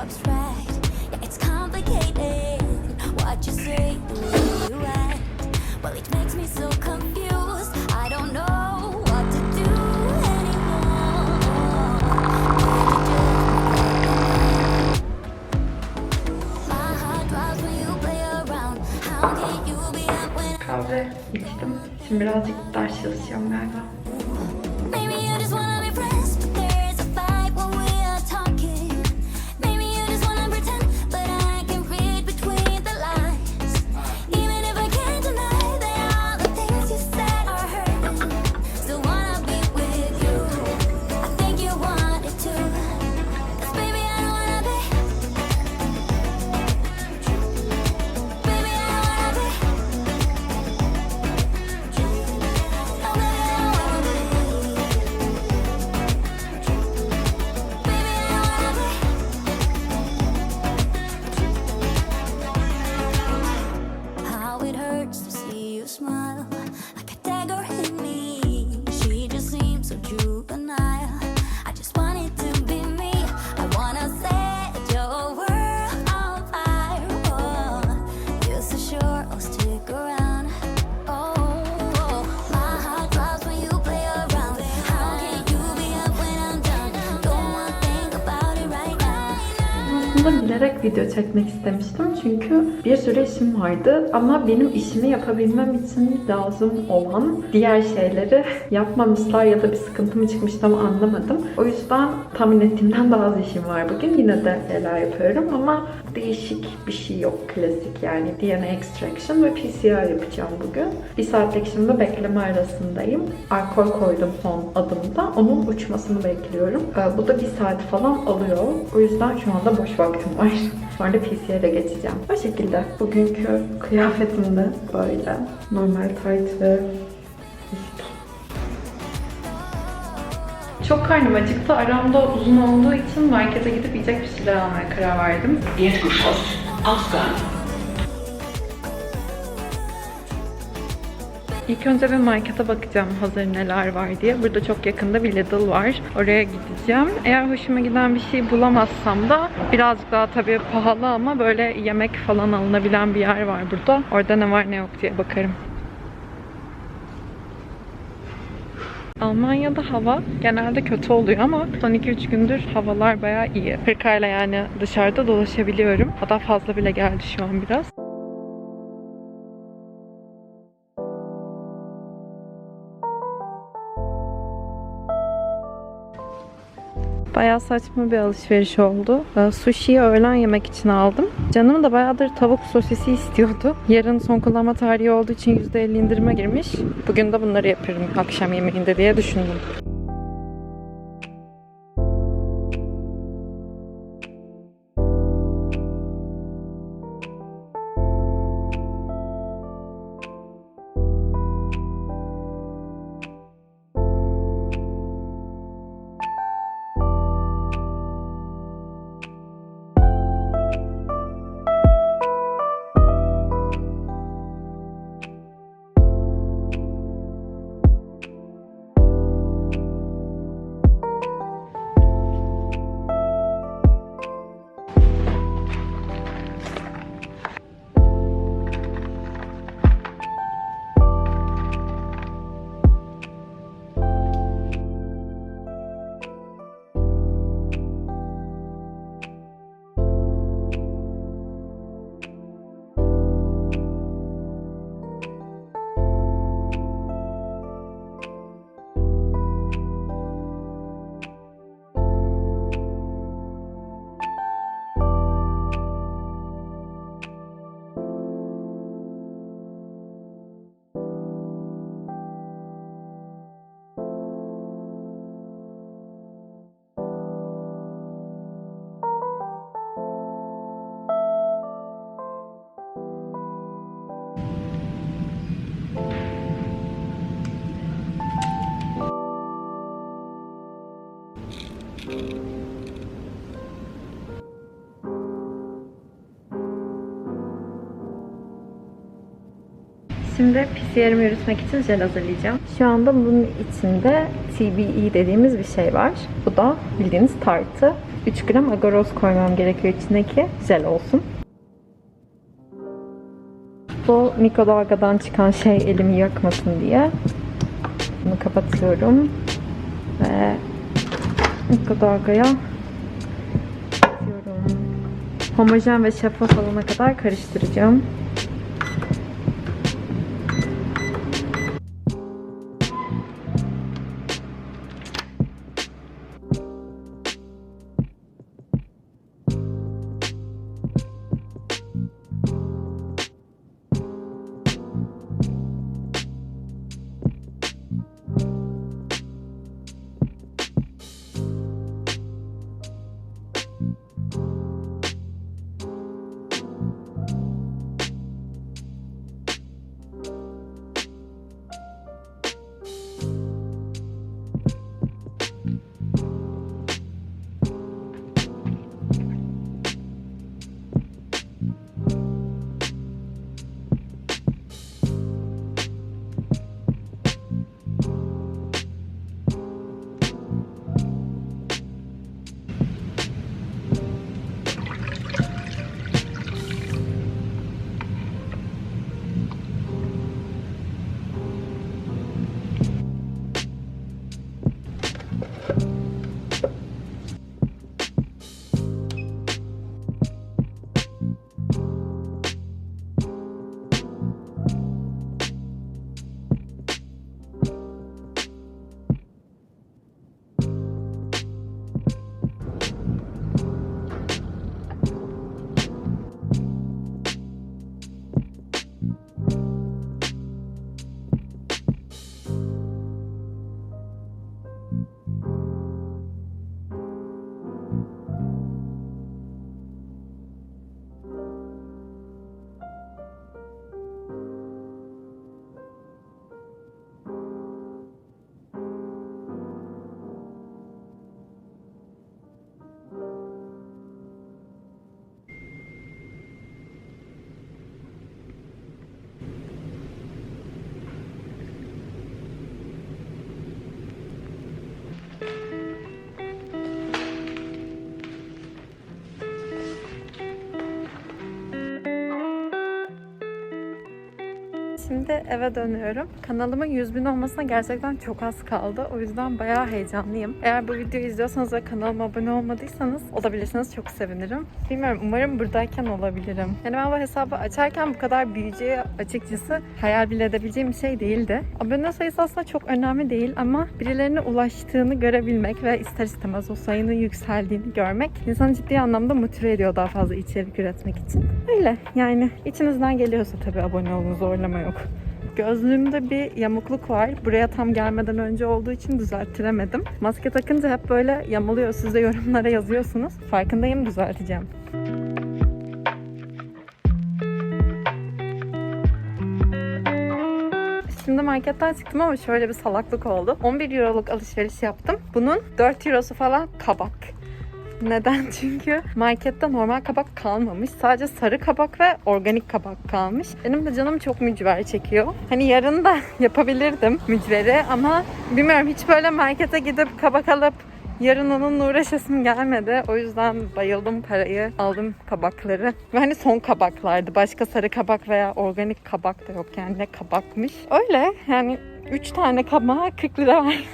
abstract. Yeah, it's complicated. What you say, the way you act. Well, it makes me so confused. I don't know what to do anymore. My heart drops when you play around. How can you be up when ders galiba. Aslında bilerek video çekmek istemiştim çünkü bir sürü işim vardı ama benim işimi yapabilmem için lazım olan diğer şeyleri yapmamışlar ya da bir sıkıntı mı çıkmış tam anlamadım. O yüzden tahmin ettiğimden az işim var bugün. Yine de şeyler yapıyorum ama değişik bir şey yok klasik yani DNA extraction ve PCR yapacağım bugün. Bir saatlik şimdi bekleme arasındayım. Alkol koydum son adımda. Onun uçmasını bekliyorum. Ee, Bu da bir saat falan alıyor. O yüzden şu anda boş vaktim var. Sonra da PCR'e geçeceğim. O şekilde. Bugünkü kıyafetim de böyle. Normal tight ve. Çok karnım acıktı. Aramda uzun olduğu için markete gidip yiyecek bir şeyler almaya karar verdim. Erdgeschoss. Ausgang. İlk önce bir markete bakacağım hazır neler var diye. Burada çok yakında bir Lidl var. Oraya gideceğim. Eğer hoşuma giden bir şey bulamazsam da birazcık daha tabii pahalı ama böyle yemek falan alınabilen bir yer var burada. Orada ne var ne yok diye bakarım. Almanya'da hava genelde kötü oluyor ama son 2-3 gündür havalar bayağı iyi. Hırkayla yani dışarıda dolaşabiliyorum. Hatta fazla bile geldi şu an biraz. Bayağı saçma bir alışveriş oldu. Ee, Sushi'yi öğlen yemek için aldım. Canım da bayağıdır tavuk sosisi istiyordu. Yarın son kullanma tarihi olduğu için %50 indirime girmiş. Bugün de bunları yaparım akşam yemeğinde diye düşündüm. Şimdi PCR'ımı yürütmek için jel hazırlayacağım. Şu anda bunun içinde TBE dediğimiz bir şey var. Bu da bildiğiniz tartı. 3 gram agaroz koymam gerekiyor içindeki jel olsun. Bu mikrodalgadan çıkan şey elimi yakmasın diye bunu kapatıyorum ve mikrodalgaya atıyorum. Homojen ve şeffaf olana kadar karıştıracağım. Şimdi eve dönüyorum. Kanalımın 100 bin olmasına gerçekten çok az kaldı. O yüzden bayağı heyecanlıyım. Eğer bu videoyu izliyorsanız ve kanalıma abone olmadıysanız olabilirsiniz. Çok sevinirim. Bilmiyorum umarım buradayken olabilirim. Yani ben bu hesabı açarken bu kadar büyüyeceği açıkçası hayal bile edebileceğim bir şey değildi. Abone sayısı aslında çok önemli değil ama birilerine ulaştığını görebilmek ve ister istemez o sayının yükseldiğini görmek insanı ciddi anlamda motive ediyor daha fazla içerik üretmek için. Öyle yani içinizden geliyorsa tabii abone olun zorlama yok. Gözlüğümde bir yamukluk var. Buraya tam gelmeden önce olduğu için düzelttiremedim. Maske takınca hep böyle yamuluyor. Siz de yorumlara yazıyorsunuz. Farkındayım düzelteceğim. Şimdi marketten çıktım ama şöyle bir salaklık oldu. 11 euroluk alışveriş yaptım. Bunun 4 eurosu falan kabak. Neden? Çünkü markette normal kabak kalmamış. Sadece sarı kabak ve organik kabak kalmış. Benim de canım çok mücver çekiyor. Hani yarın da yapabilirdim mücveri ama bilmiyorum hiç böyle markete gidip kabak alıp Yarın onunla uğraşasım gelmedi. O yüzden bayıldım parayı. Aldım kabakları. Ve hani son kabaklardı. Başka sarı kabak veya organik kabak da yok. Yani ne kabakmış. Öyle yani 3 tane kabağa 40 lira var.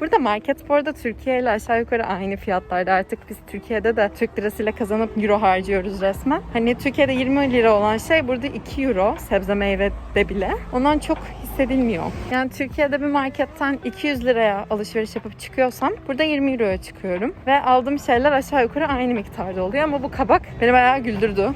Burada market bu Türkiye ile aşağı yukarı aynı fiyatlarda. Artık biz Türkiye'de de Türk lirasıyla kazanıp euro harcıyoruz resmen. Hani Türkiye'de 20 lira olan şey burada 2 euro sebze meyvede bile. Ondan çok hissedilmiyor. Yani Türkiye'de bir marketten 200 liraya alışveriş yapıp çıkıyorsam burada 20 euroya çıkıyorum. Ve aldığım şeyler aşağı yukarı aynı miktarda oluyor ama bu kabak beni bayağı güldürdü.